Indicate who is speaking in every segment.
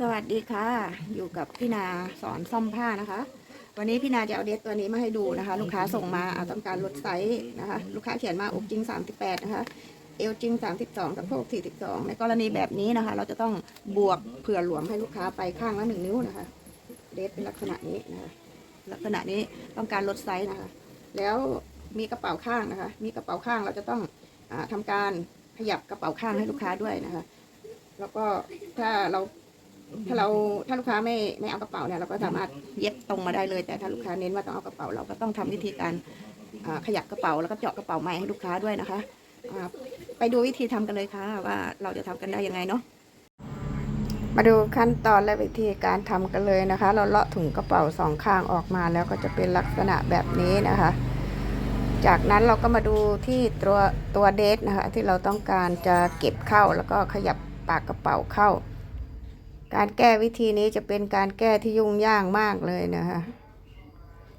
Speaker 1: สวัสดีค่ะ อยู่กับพี่นาสอนซ่อมผ้านะคะ วันนี้พี่นาจะเอาเดสตัวนี้มาให้ดูนะคะ ลูกค้าส่งมาอ่าต้องการลดไซส์นะคะ ลูกค้าเขียนมาอกจริง 38 นะคะ เอวจริง 32สะโพก42 ในกรณีแบบนี้นะคะ เราจะต้องบวกเผื่อหลวมให้ลูกค้าไปข้างละหนึ่งนิ้วนะคะ เดสเป็นลักษณะนี้นะคะ ลักษณะนี้ต้องการลดไซส์นะคะ แล้วมีกระเป๋าข้างนะคะ มีกระเป๋าข้างเราจะต้องอาทำการขยับกระเป๋าข้างให้ลูกค้าด้วยนะคะ แล้วก็ถ้าเรา ถ้าเราถ้าลูกค้าไม่ไม่เอากระเป๋าเนี่ยเราก็สามารถเย็บตรงมาได้เลย แต่ถ้าลูกค้าเน้นว่าต้องเอากระเป๋าเราก็ต้องทำวิธีการขยับกระเป๋าแล้วก็เจาะกระเป๋าใหม่ให้ลูกค้าด้วยนะคะไปดูวิธีทำกันเลยค่ะว่าเราจะทำกันได้ยังไงเนาะมาดูขั้นตอนและวิธีการทำกันเลยนะคะ เราเลาะถุงกระเป๋าสองข้างออกมาแล้วก็จะเป็นลักษณะแบบนี้นะคะ จากนั้นเราก็มาดูที่ตัวตัวเดทนะคะที่เราต้องการจะเก็บเข้าแล้วก็ขยับปากกระเป๋าเข้า การแก้วิธีนี้จะเป็นการแก้ที่ยุ่งยากมากเลยนะคะ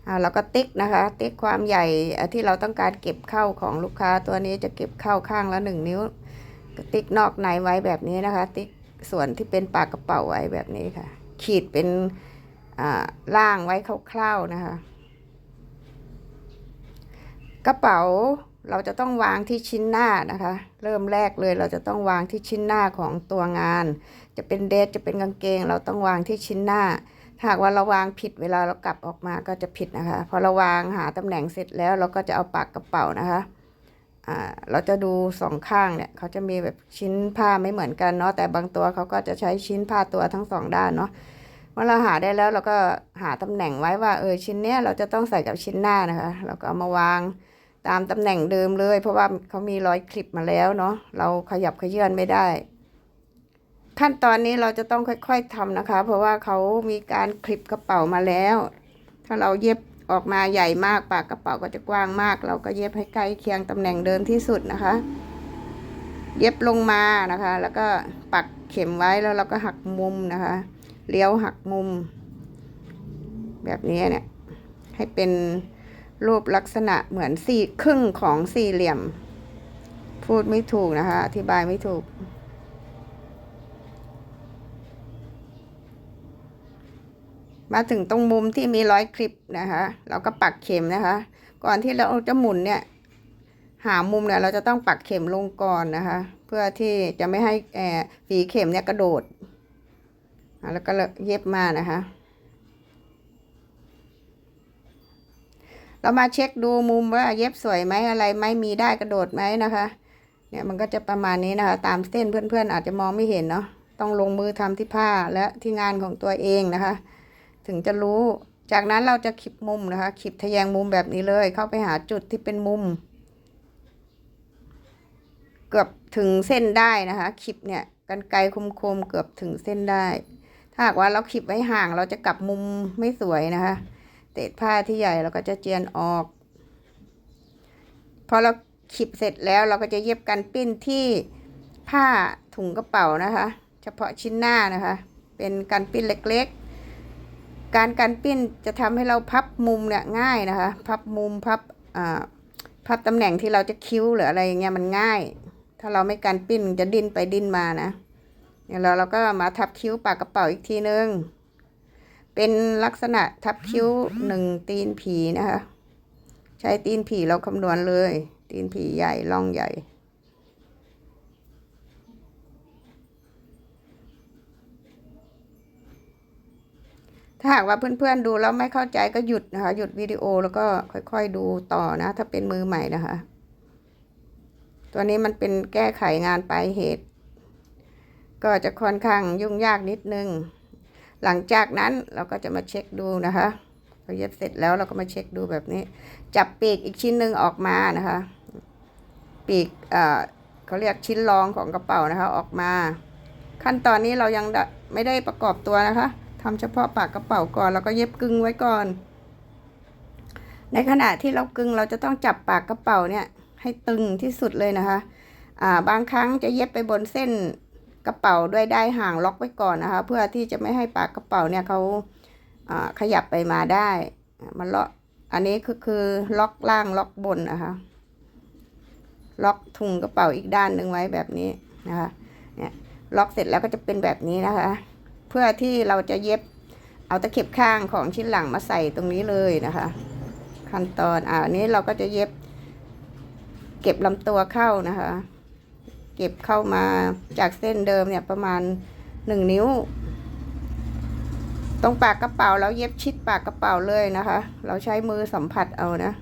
Speaker 1: อ่าเราก็ติ๊กนะคะ ติ๊กความใหญ่ที่เราต้องการเก็บเข้าของลูกค้าตัวนี้จะเก็บเข้าข้างละหนึ่งนิ้วติ๊กนอกในไว้แบบนี้นะคะ ติ๊กส่วนที่เป็นปากกระเป๋าไว้แบบนี้ค่ะ ขีดเป็นอ่าล่างไว้คร่าวๆนะคะ กระเป๋า เราจะต้องวางที่ชิ้นหน้านะคะ เริ่มแรกเลยเราจะต้องวางที่ชิ้นหน้าของตัวงาน จะเป็นเดรสจะเป็นกางเกง เราต้องวางที่ชิ้นหน้าถ้าหากว่าเราวางผิดเวลาเรากลับออกมาก็จะผิดนะคะ พอเราวางหาตำแหน่งเสร็จแล้วเราก็จะเอาปากกระเป๋านะคะอ่าเราจะดูสองข้างเนี่ยเขาจะมีแบบชิ้นผ้าไม่เหมือนกันเนาะแต่บางตัวเขาก็จะใช้ชิ้นผ้าตัวทั้งสองด้านเนาะเมื่อเราหาได้แล้วเราก็หาตำแหน่งไว้ว่าเออชิ้นเนี้ยเราจะต้องใส่กับชิ้นหน้านะคะ เราก็เอามาวาง ตามตำแหน่งเดิมเลย เพราะว่าเขามีร้อยคลิปมาแล้วเนาะเราขยับขยื่นไม่ได้ ขั้นตอนนี้เราจะต้องค่อย ๆทำนะคะ เพราะว่าเขามีการคลิปกระเป๋ามาแล้ว ถ้าเราเย็บออกมาใหญ่มากปากกระเป๋าก็จะกว้างมาก เราก็เย็บให้ใกล้เคียงตำแหน่งเดิมที่สุดนะคะ เย็บลงมานะคะ แล้วก็ปักเข็มไว้แล้วเราก็หักมุมนะคะ เลี้ยวหักมุม แบบนี้เนี่ยให้เป็น รูปลักษณะเหมือนสี่ครึ่งของสี่เหลี่ยม พูดไม่ถูกนะคะ อธิบายไม่ถูก มาถึงตรงมุมที่มีร้อยคลิปนะคะ เราก็ปักเข็มนะคะ ก่อนที่เราจะหมุนเนี่ย หามุมเนี่ยเราจะต้องปักเข็มลงก่อนนะคะ เพื่อที่จะไม่ให้แอฝีเข็มเนี่ยกระโดด แล้วก็เย็บมานะคะ เรามาเช็คดูมุมว่าเย็บสวยไหมอะไรไหมมีได้กระโดดไหมนะคะ เนี่ยมันก็จะประมาณนี้นะคะ ตามเส้นเพื่อนๆ อาจจะมองไม่เห็นเนาะต้องลงมือทำที่ผ้าและที่งานของตัวเองนะคะ ถึงจะรู้จากนั้นเราจะขีดมุมนะคะขีดทะแยงมุมแบบนี้เลย เข้าไปหาจุดที่เป็นมุม เกือบถึงเส้นได้นะคะขีดเนี่ยกันไกลคมๆเกือบถึงเส้นได้ ถ้าหากว่าเราขีดไว้ห่างเราจะกลับมุมไม่สวยนะคะ เตะผ้าที่ใหญ่เราก็จะเจียนออก พอเราขีดเสร็จแล้วเราก็จะเย็บกันปิ้นที่ผ้าถุงกระเป๋านะคะ เฉพาะชิ้นหน้านะคะ เป็นกันปิ้นเล็กๆ การกันปิ้นจะทำให้เราพับมุมเนี่ยง่ายนะคะ พับมุมพับอ่าพับตำแหน่งที่เราจะคิ้วหรืออะไรอย่างเงี้ยมันง่าย ถ้าเราไม่กันปิ้นจะดิ้นไปดิ้นมานะเนี่ยเราเราก็มาทับคิ้วปากกระเป๋าอีกทีนึง เป็นลักษณะทับคิ้วหนึ่งตีนผีนะคะ ใช้ตีนผีเราคำนวณเลย ตีนผีใหญ่ล่องใหญ่ถ้าหากว่าเพื่อนๆดูแล้วไม่เข้าใจก็หยุดนะคะ หยุดวิดีโอแล้วก็ค่อยๆดูต่อนะ ถ้าเป็นมือใหม่นะคะ ตัวนี้มันเป็นแก้ไขงานปลายเหตุ ก็จะค่อนข้างยุ่งยากนิดนึง หลังจากนั้นเราก็จะมาเช็คดูนะคะพอเย็บเสร็จแล้วเราก็มาเช็คดูแบบนี้ จับปีกอีกชิ้นหนึ่งออกมานะคะ ปีกเอ่อเขาเรียกชิ้นรองของกระเป๋านะคะออกมา ขั้นตอนนี้เรายังไม่ได้ประกอบตัวนะคะทำเฉพาะปากกระเป๋าก่อนแล้วก็เย็บกึ่งไว้ก่อน ในขณะที่เรากึ่งเราจะต้องจับปากกระเป๋าเนี่ยให้ตึงที่สุดเลยนะคะ อ่าบางครั้งจะเย็บไปบนเส้น กระเป๋าด้วยได้ห่างล็อกไว้ก่อนนะคะ เพื่อที่จะไม่ให้ปากกระเป๋าเนี่ยเขาขยับไปมาได้มันล็อกอันนี้คือคือล็อกล่างล็อกบนนะคะ ล็อกถุงกระเป๋าอีกด้านหนึ่งไว้แบบนี้นะคะเนี่ยล็อกเสร็จแล้วก็จะเป็นแบบนี้นะคะ เพื่อที่เราจะเย็บเอาตะเข็บข้างของชิ้นหลังมาใส่ตรงนี้เลยนะคะ ขั้นตอนอ่าอันนี้เราก็จะเย็บ เก็บลำตัวเข้านะคะ เก็บเข้ามาจากเส้นเดิมเนี่ยประมาณหนึ่งนิ้ว ตรงปากกระเป๋าเราเย็บชิดปากกระเป๋าเลยนะคะ เราใช้มือสัมผัสเอานะ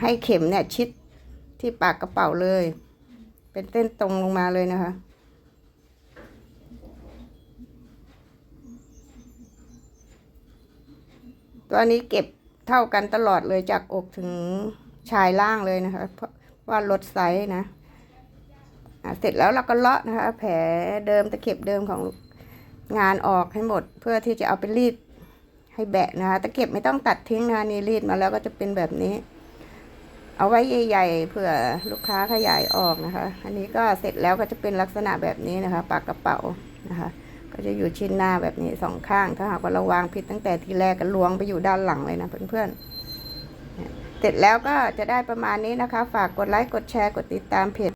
Speaker 1: ให้เข็มเนี่ยชิดที่ปากกระเป๋าเลย เป็นเส้นตรงลงมาเลยนะคะตัวนี้เก็บเท่ากันตลอดเลยจากอกถึงชายล่างเลยนะคะ เพราะว่าลดไซส์นะ เสร็จแล้วเราก็เลาะนะคะ แผลเดิมตะเข็บเดิมของงานออกให้หมด เพื่อที่จะเอาไปรีดให้แบะนะคะ ตะเข็บไม่ต้องตัดทิ้งนะคะนี่รีดมาแล้วก็จะเป็นแบบนี้ เอาไว้ใหญ่ๆเผื่อลูกค้าขยายออกนะคะ อันนี้ก็เสร็จแล้วก็จะเป็นลักษณะแบบนี้นะคะ ปากกระเป๋านะคะ ก็จะอยู่ชิ้นหน้าแบบนี้สองข้าง ถ้าหากว่าเราวางผิดตั้งแต่ทีแรกก็ล้วงไปอยู่ด้านหลังเลยนะเพื่อนๆเนี่ยเสร็จแล้วก็จะได้ประมาณนี้นะคะ ฝากกดไลค์ กดแชร์ กดติดตามเพจ